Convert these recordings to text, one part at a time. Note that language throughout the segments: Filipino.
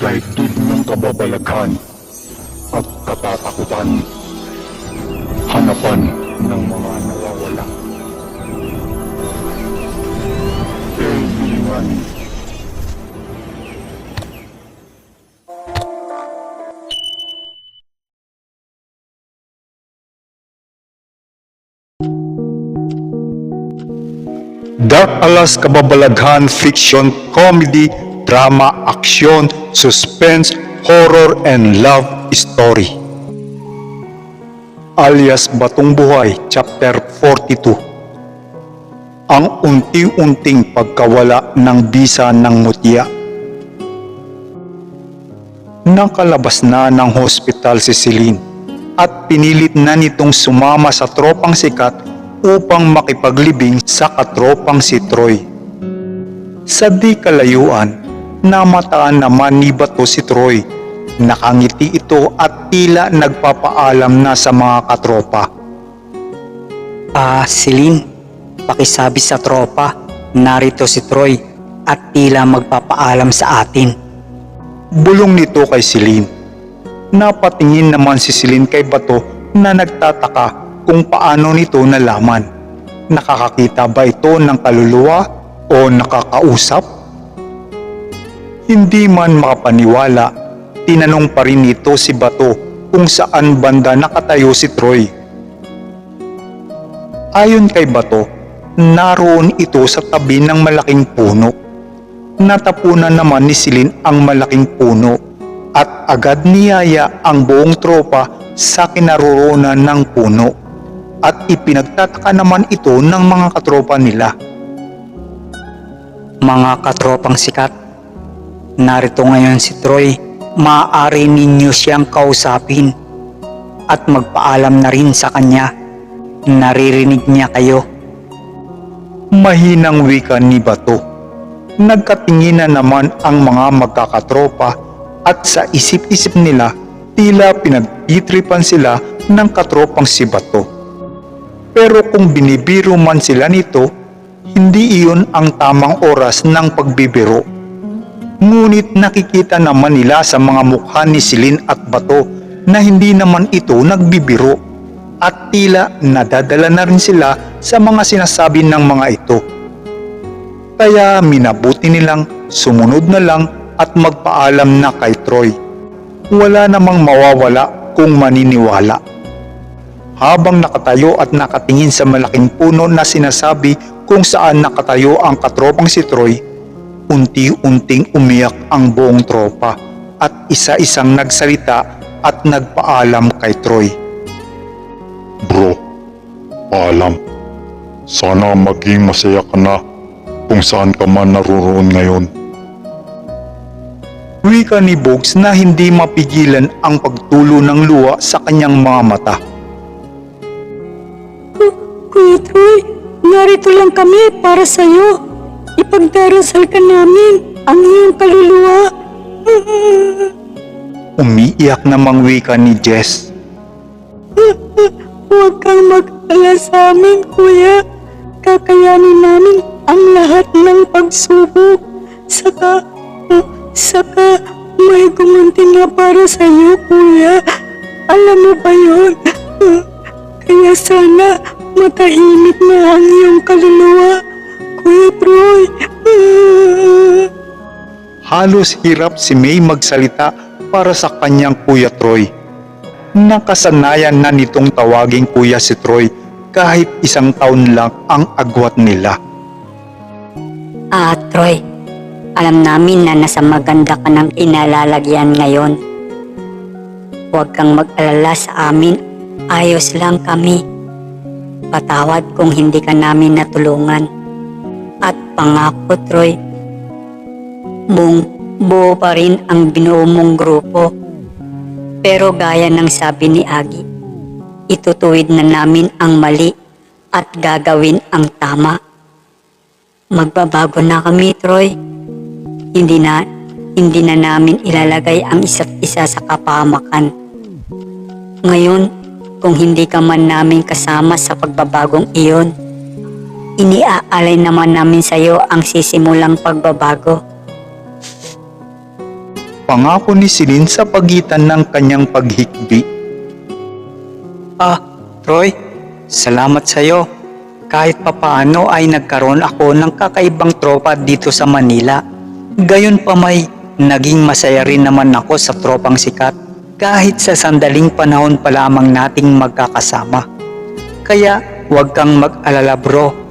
daigdig ng kababalaghan at katatakutan. Hanapan ng mga nawawala. Kaibigan. Dark Alas Kababalaghan Fiction Comedy Drama Action Suspense Horror and Love Story. Alias Batong Buhay Chapter 42 Ang unti-unting pagkawala ng bisa ng mutya. Nakalabas na ng hospital si Celine at pinilit na nitong sumama sa tropang sikat upang makipaglibing sa katropang si Troy. Sa di kalayuan, namataan naman ni Bato si Troy. Nakangiti ito at tila nagpapaalam na sa mga katropa. Ah, Celine, pakisabi sa tropa, narito si Troy at tila magpapaalam sa atin. Bulong nito kay Celine. Napatingin naman si Celine kay Bato na nagtataka kung paano nito nalaman. Nakakakita ba ito ng kaluluwa o nakakausap? Hindi man makapaniwala, tinanong pa rin nito si Bato kung saan banda nakatayo si Troy. Ayon kay Bato, naroon ito sa tabi ng malaking puno. Natapunan naman ni Silin ang malaking puno at agad niyaya ang buong tropa sa kinaroroonan ng puno at ipinagtataka naman ito ng mga katropa nila. Mga katropang sikat, narito ngayon si Troy, maaari ninyo siyang kausapin at magpaalam na rin sa kanya. Naririnig niya kayo. Mahinang wika ni Bato. Nagkatingin na naman ang mga magkakatropa at sa isip-isip nila tila pinagtitripan sila ng katropang si Bato. Pero kung binibiro man sila nito, hindi iyon ang tamang oras ng pagbibiro. Ngunit nakikita naman nila sa mga mukha ni Silin at Bato na hindi naman ito nagbibiro at tila nadadala na rin sila sa mga sinasabi ng mga ito. Kaya minabuti nilang sumunod na lang at magpaalam na kay Troy. Wala namang mawawala kung maniniwala. Habang nakatayo at nakatingin sa malaking puno na sinasabi kung saan nakatayo ang katropang si Troy, unti-unting umiyak ang buong tropa at isa-isang nagsalita at nagpaalam kay Troy. Bro, paalam. Sana maging masaya ka na kung saan ka man naroon ngayon. Wika ni Bogs na hindi mapigilan ang pagtulo ng luha sa kanyang mga mata. Kuya Troy, narito lang kami para sa'yo. Ipagdarasal ka namin ang iyong kaluluwa. Umiiyak namang wika ni Jess. Huwag kang mag-alala sa amin, kuya. Kakayanin namin ang lahat ng pagsubok. Saka, saka may gumunti na para sa'yo, kuya. Alam mo ba yun? Kaya sana matahimik na ang iyong kaluluwa, Kuya Troy. Halos hirap si May magsalita para sa kanyang kuya Troy. Nakasanayan na nitong tawaging kuya si Troy kahit isang taon lang ang agwat nila. Ah, Troy. Alam namin na nasa maganda ka ng inalalagyan ngayon. Huwag kang mag-alala sa amin. Ayos lang kami. Patawad kung hindi ka namin natulungan. At pangako, Troy, buong buo pa rin ang binuo mong grupo. Pero gaya ng sabi ni Agi, itutuwid na namin ang mali at gagawin ang tama. Magbabago na kami, Troy. Hindi na, hindi na namin ilalagay ang isa't isa sa kapahamakan. Ngayon, kung hindi ka man namin kasama sa pagbabagong iyon, iniaalay naman namin sa iyo ang sisimulang pagbabago. pangako ni Celine sa pagitan ng kanyang paghikbi. Ah, Troy, salamat sa'yo. Kahit papaano ay nagkaroon ako ng kakaibang tropa dito sa Manila. Gayon pa may naging masaya rin naman ako sa tropang sikat kahit sa sandaling panahon pa lamang nating magkakasama. Kaya huwag kang mag-alala bro.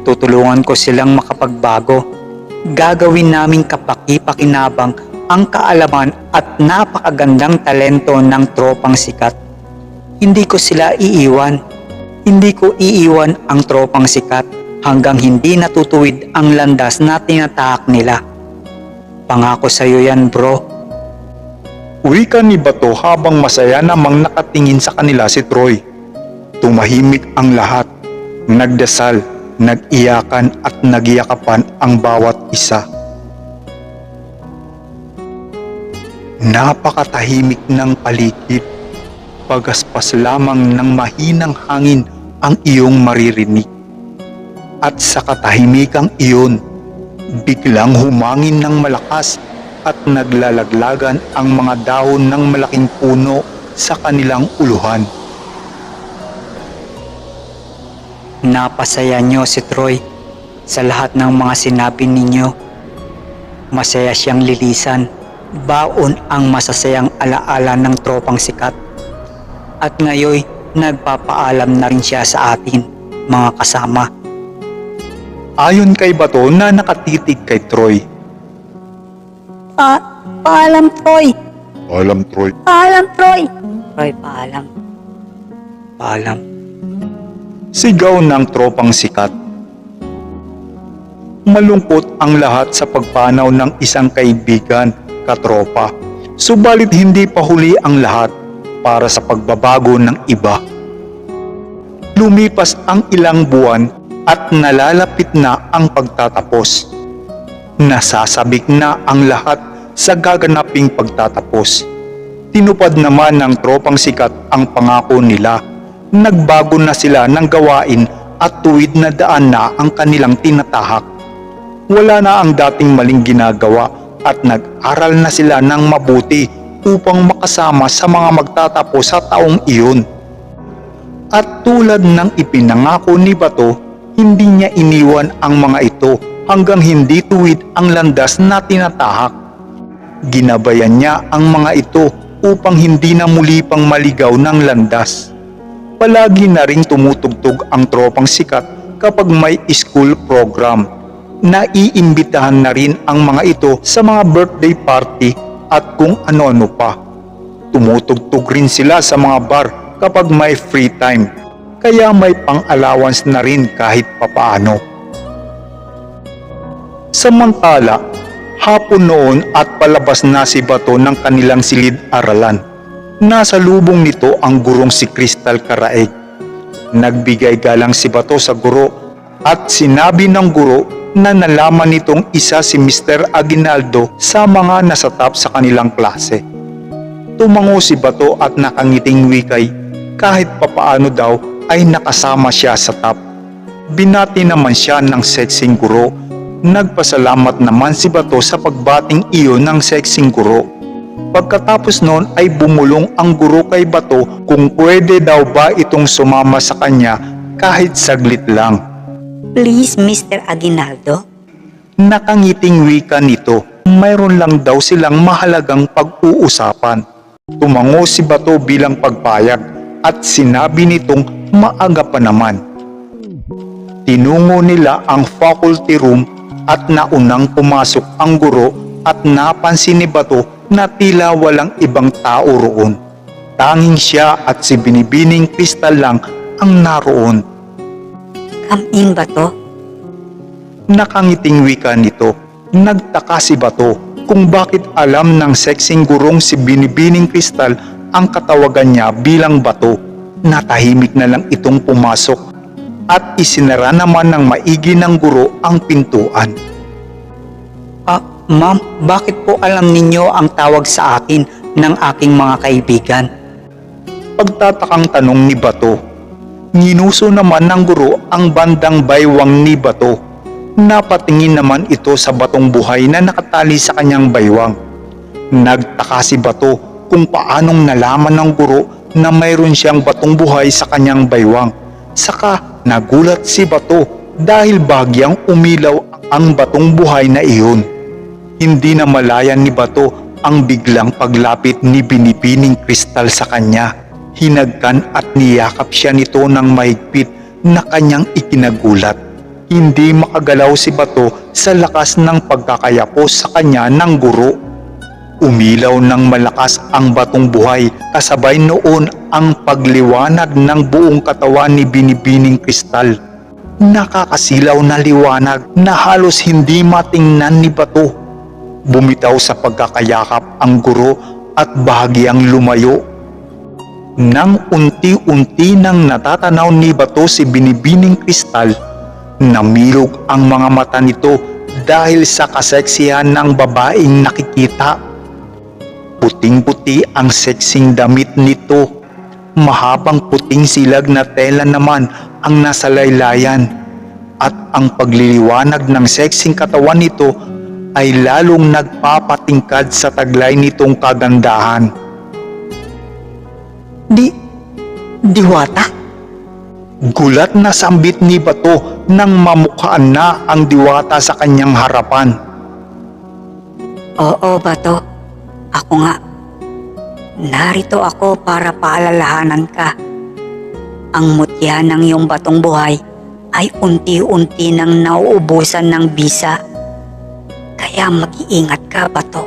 Tutulungan ko silang makapagbago. Gagawin naming kapaki-pakinabang ang kaalaman at napakagandang talento ng tropang sikat. Hindi ko sila iiwan. Hindi ko iiwan ang tropang sikat hanggang hindi natutuwid ang landas na tinatahak nila. Pangako sa iyo yan bro. Wika ni Bato habang masaya namang nakatingin sa kanila si Troy. Tumahimik ang lahat, nagdasal, nag-iyakan at nagyakapan ang bawat isa. Napakatahimik ng paligid. Pagaspas lamang ng mahinang hangin ang iyong maririnig. At sa katahimikang iyon, biglang humangin ng malakas at naglalaglagan ang mga dahon ng malaking puno sa kanilang uluhan. Napasaya niyo si Troy sa lahat ng mga sinabi ninyo. Masaya siyang lilisan. Baon ang masasayang alaala ng tropang sikat. At ngayon, nagpapaalam na rin siya sa atin, mga kasama. Ayon kay Bato na nakatitig kay Troy, Pa paalam, Troy. Alam Troy, Paalam, Troy. Troy, paalam. Paalam. Sigaw ng tropang sikat. Malungkot ang lahat sa pagpanaw ng isang kaibigan, katropa. Subalit hindi pa huli ang lahat para sa pagbabago ng iba. Lumipas ang ilang buwan at nalalapit na ang pagtatapos. Nasasabik na ang lahat sa gaganaping pagtatapos. Tinupad naman ng tropang sikat ang pangako nila. Nagbago na sila ng gawain at tuwid na daan na ang kanilang tinatahak. Wala na ang dating maling ginagawa at nag-aral na sila ng mabuti upang makasama sa mga magtatapos sa taong iyon. At tulad ng ipinangako ni Bato, hindi niya iniwan ang mga ito hanggang hindi tuwid ang landas na tinatahak. Ginabayan niya ang mga ito upang hindi na muli pang maligaw ng landas. Palagi na ring tumutugtog ang tropang sikat kapag may school program. Naiimbitahan na rin ang mga ito sa mga birthday party at kung ano-ano pa. Tumutugtog rin sila sa mga bar kapag may free time. Kaya may pang-allowance na rin kahit papaano. Samantala, hapon noon at palabas na si Bato ng kanilang silid-aralan. Nasa lubong nito ang gurong si Crystal Karaeg. Nagbigay galang si Bato sa guro at sinabi ng guro na nalaman nitong isa si Mr. Aguinaldo sa mga nasa top sa kanilang klase. Tumango si Bato at nakangiting wikay kahit papaano daw ay nakasama siya sa top. Binati naman siya ng sexing guro. Nagpasalamat naman si Bato sa pagbating iyon ng sexing guro. Pagkatapos noon ay bumulong ang guro kay Bato kung pwede daw ba itong sumama sa kanya kahit saglit lang. Please, Mr. Aguinaldo. Nakangiting wika nito, mayroon lang daw silang mahalagang pag-uusapan. Tumango si Bato bilang pagpayag at sinabi nitong maaga pa naman. Tinungo nila ang faculty room at naunang pumasok ang guro at napansin ni Bato na tila walang ibang tao roon. Tanging siya at si Binibining Kristal lang ang naroon. In ba to? Nakangiting wika nito, nagtaka si Bato kung bakit alam ng sexing gurong si Binibining Kristal ang katawagan niya bilang Bato. Natahimik na lang itong pumasok at isinara naman ng maigi ng guro ang pintuan. Ma'am, bakit po alam ninyo ang tawag sa akin ng aking mga kaibigan? Pagtatakang tanong ni Bato, Nginuso naman ng guro ang bandang baywang ni Bato. Napatingin naman ito sa batong buhay na nakatali sa kanyang baywang. Nagtaka si Bato kung paanong nalaman ng guro na mayroon siyang batong buhay sa kanyang baywang. Saka nagulat si Bato dahil bagyang umilaw ang batong buhay na iyon. Hindi na malayan ni Bato ang biglang paglapit ni Binibining Kristal sa kanya. Hinagkan at niyakap siya nito ng mahigpit na kanyang ikinagulat. Hindi makagalaw si Bato sa lakas ng pagkakayapos sa kanya ng guro. Umilaw ng malakas ang batong buhay kasabay noon ang pagliwanag ng buong katawan ni Binibining Kristal. Nakakasilaw na liwanag na halos hindi matingnan ni Bato. Bumitaw sa pagkakayakap ang guro at bahagyang lumayo. Nang unti-unti nang natatanaw ni Bato si Binibining Kristal, namilog ang mga mata nito dahil sa kaseksihan ng babaeng nakikita. Puting-puti ang seksing damit nito. Mahabang puting silag na tela naman ang nasa laylayan. At ang pagliliwanag ng seksing katawan nito ay lalong nagpapatingkad sa taglay nitong kagandahan. Di, diwata? Gulat na sambit ni Bato nang mamukhaan na ang diwata sa kanyang harapan. Oo, Bato. Ako nga. Narito ako para paalalahanan ka. Ang mutya ng iyong batong buhay ay unti-unti nang nauubusan ng bisa. Kaya mag-iingat ka, Bato.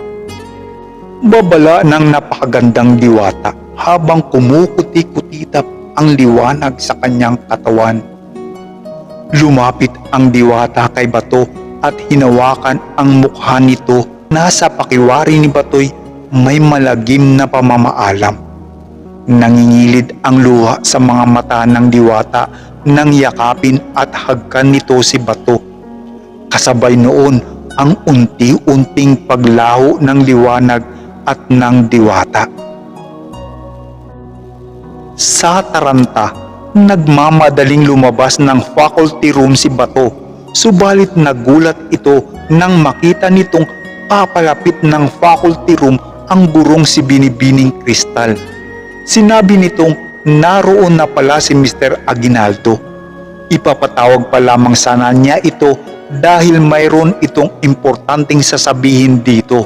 Babala ng napakagandang diwata habang kumukuti-kutitap ang liwanag sa kanyang katawan. Lumapit ang diwata kay Bato at hinawakan ang mukha nito. Nasa pakiwari ni Batoy may malagim na pamamaalam. Nangingilid ang luha sa mga mata ng diwata nang yakapin at hagkan nito si Bato. Kasabay noon ang unti-unting paglaho ng liwanag at ng diwata. Sa taranta, nagmamadaling lumabas ng faculty room si Bato. Subalit nagulat ito nang makita nitong papalapit ng faculty room ang gurong si Binibining Kristal. Sinabi nitong naroon na pala si Mr. Aguinaldo. Ipapatawag pa lamang sana niya ito dahil mayroon itong importanteng sasabihin dito.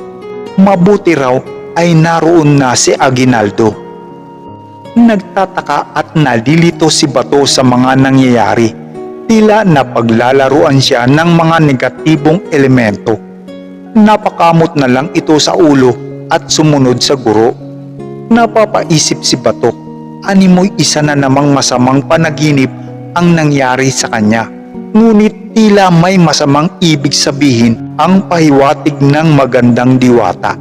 Mabuti raw ay naroon na si Aguinaldo. Nagtataka at nalilito si Bato sa mga nangyayari. Tila napaglalaruan siya ng mga negatibong elemento. Napakamot na lang ito sa ulo at sumunod sa guro. Napapaisip si Bato, animoy isa na namang masamang panaginip ang nangyari sa kanya. Ngunit tila may masamang ibig sabihin ang pahiwatig ng magandang diwata.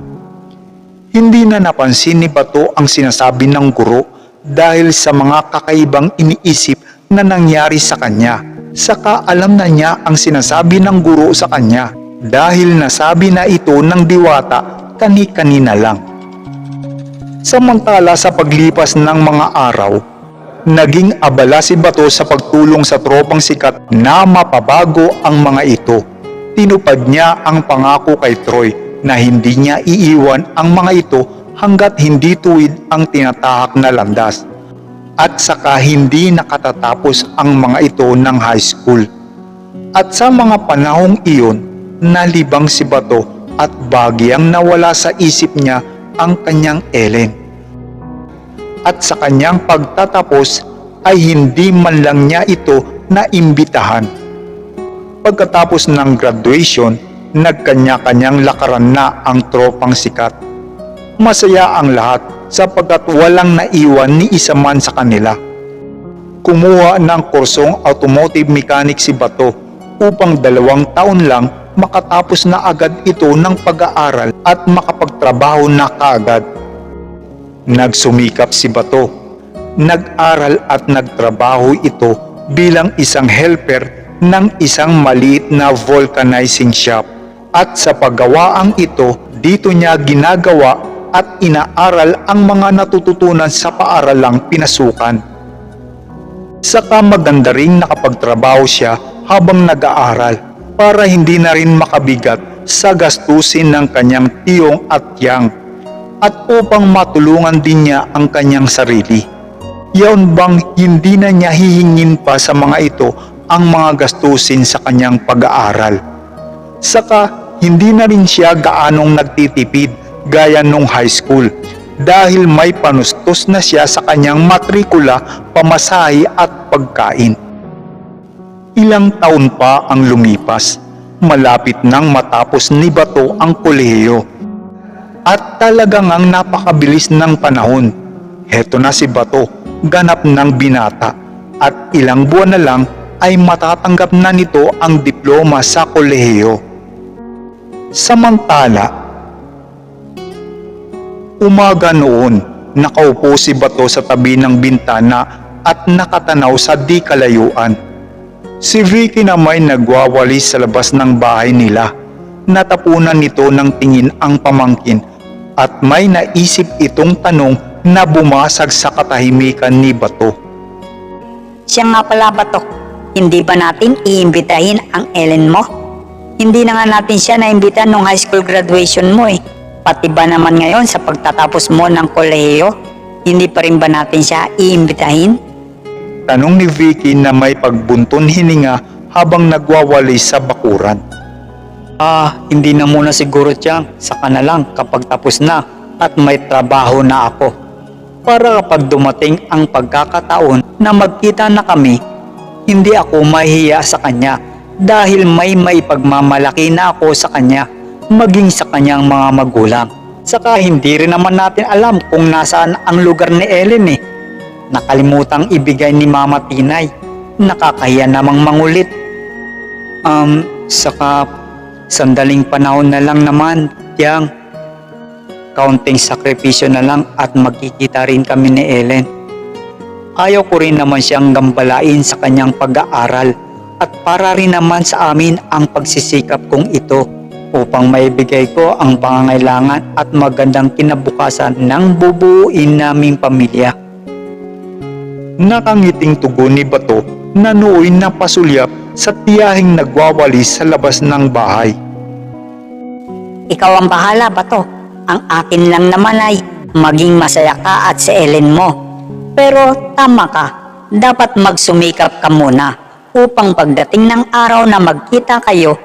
Hindi na napansin ni Bato ang sinasabi ng guro dahil sa mga kakaibang iniisip na nangyari sa kanya. Saka alam na niya ang sinasabi ng guro sa kanya dahil nasabi na ito ng diwata kani-kanina lang. Samantala sa paglipas ng mga araw, naging abala si Bato sa pagtulong sa tropang sikat na mapabago ang mga ito. Tinupad niya ang pangako kay Troy na hindi niya iiwan ang mga ito hanggat hindi tuwid ang tinatahak na landas at saka hindi nakatatapos ang mga ito ng high school. At sa mga panahong iyon, nalibang si Bato at bagyang nawala sa isip niya ang kanyang Ellen. At sa kanyang pagtatapos ay hindi man lang niya ito naimbitahan. Pagkatapos ng graduation, nagkanya-kanyang lakaran na ang tropang sikat. Masaya ang lahat sapagkat walang naiwan ni isa man sa kanila. Kumuha ng kursong automotive mechanic si Bato upang dalawang taon lang makatapos na agad ito ng pag-aaral at makapagtrabaho na kaagad. Nagsumikap si Bato. Nag-aral at nagtrabaho ito bilang isang helper ng isang maliit na vulcanizing shop. At sa paggawaang ito, dito niya ginagawa at inaaral ang mga natututunan sa paaralang pinasukan. Saka maganda ring nakapagtrabaho siya habang nag-aaral para hindi na rin makabigat sa gastusin ng kanyang tiyong at yang at upang matulungan din niya ang kanyang sarili. Yaon bang hindi na niya hihingin pa sa mga ito ang mga gastusin sa kanyang pag-aaral. Saka hindi na rin siya gaanong nagtitipid gaya nung high school dahil may panustos na siya sa kanyang matrikula, pamasahe at pagkain. Ilang taon pa ang lumipas. Malapit nang matapos ni Bato ang kolehiyo. At talagang ang napakabilis ng panahon. Heto na si Bato, ganap ng binata. At ilang buwan na lang ay matatanggap na nito ang diploma sa kolehiyo. Samantala, umaga noon, nakaupo si Bato sa tabi ng bintana at nakatanaw sa di kalayuan. Si Vicky na may nagwawalis sa labas ng bahay nila. Natapunan nito ng tingin ang pamangkin at may naisip itong tanong na bumasag sa katahimikan ni Bato. Siya nga pala ba to? Hindi ba natin iimbitahin ang Ellen mo? Hindi na nga natin siya naimbita nung high school graduation mo eh. Pati ba naman ngayon sa pagtatapos mo ng kolehiyo? Hindi pa rin ba natin siya iimbitahin? Tanong ni Vicky na may pagbunton hininga habang nagwawalis sa bakuran. Ah, hindi na muna siguro tiyang, saka na lang kapag tapos na at may trabaho na ako. Para kapag dumating ang pagkakataon na magkita na kami, hindi ako mahihiya sa kanya dahil may maipagmamalaki na ako sa kanya, maging sa kanyang mga magulang. Saka hindi rin naman natin alam kung nasaan ang lugar ni Ellen eh. Nakalimutang ibigay ni Mama Tinay. Nakakahiya namang mangulit. Um, saka sandaling panahon na lang naman, tiyang. Kaunting sakripisyo na lang at magkikita rin kami ni Ellen. Ayaw ko rin naman siyang gambalain sa kanyang pag-aaral at para rin naman sa amin ang pagsisikap kong ito upang maibigay ko ang pangangailangan at magandang kinabukasan ng bubuuin naming pamilya. Nakangiting tugon ni Bato na nooy napasulyap sa tiyahing nagwawalis sa labas ng bahay. Ikaw ang bahala ba to? Ang akin lang naman ay maging masaya ka at si Ellen mo. Pero tama ka, dapat magsumikap ka muna upang pagdating ng araw na magkita kayo,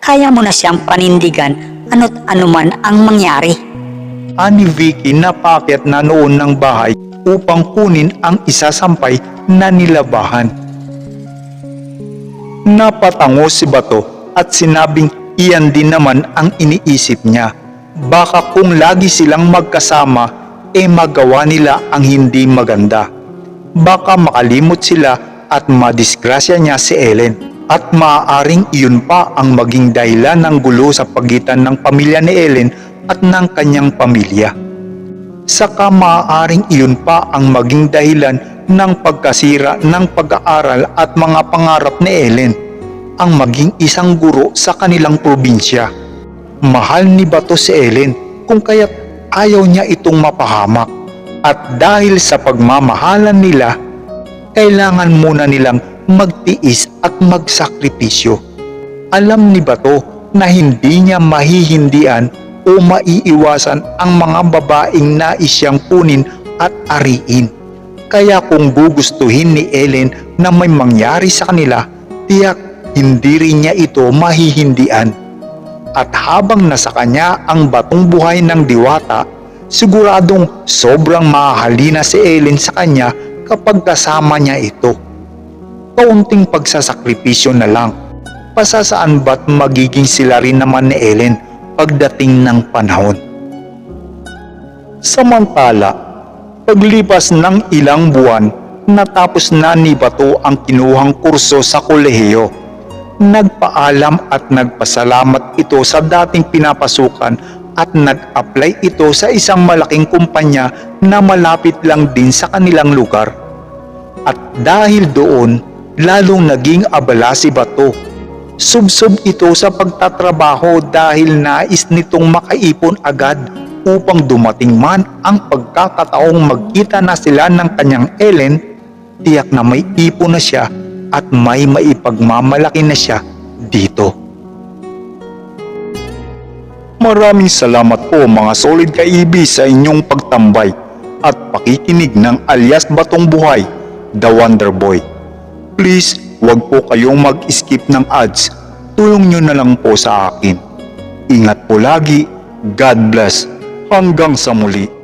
kaya mo na siyang panindigan ano't anuman ang mangyari. Ani Vicky napakyat na noon ng bahay upang kunin ang isasampay na nilabahan. Napatango si Bato at sinabing iyan din naman ang iniisip niya. Baka kung lagi silang magkasama, e magawa nila ang hindi maganda. Baka makalimot sila at madisgrasya niya si Ellen at maaaring iyon pa ang maging dahilan ng gulo sa pagitan ng pamilya ni Ellen at ng kanyang pamilya. Saka maaaring iyon pa ang maging dahilan ng pagkasira ng pag-aaral at mga pangarap ni Ellen ang maging isang guro sa kanilang probinsya. Mahal ni Bato si Ellen kung kaya't ayaw niya itong mapahamak. At dahil sa pagmamahalan nila, kailangan muna nilang magtiis at magsakripisyo. Alam ni Bato na hindi niya mahihindian o maiiwasan ang mga babaeng nais siyang kunin at ariin. Kaya kung gugustuhin ni Ellen na may mangyari sa kanila, tiyak hindi rin niya ito mahihindian. At habang nasa kanya ang batong buhay ng diwata, siguradong sobrang mahalina si Ellen sa kanya kapag kasama niya ito. Kaunting pagsasakripisyo na lang, pasasaan ba't magiging sila rin naman ni Ellen pagdating ng panahon. Samantala, paglipas ng ilang buwan, natapos na ni Bato ang kinuhang kurso sa kolehiyo. Nagpaalam at nagpasalamat ito sa dating pinapasukan at nag-apply ito sa isang malaking kumpanya na malapit lang din sa kanilang lugar. At dahil doon, lalong naging abala si Bato Subsob ito sa pagtatrabaho dahil nais nitong makaipon agad upang dumating man ang pagkakataong magkita na sila ng kanyang Ellen, tiyak na may ipon na siya at may maipagmamalaki na siya dito. Maraming salamat po mga solid kaibi sa inyong pagtambay at pakikinig ng alias Batong Buhay, The Wonder Boy. Please, wag po kayong mag-skip ng ads. Tulong nyo na lang po sa akin. Ingat po lagi. God bless. Hanggang sa muli.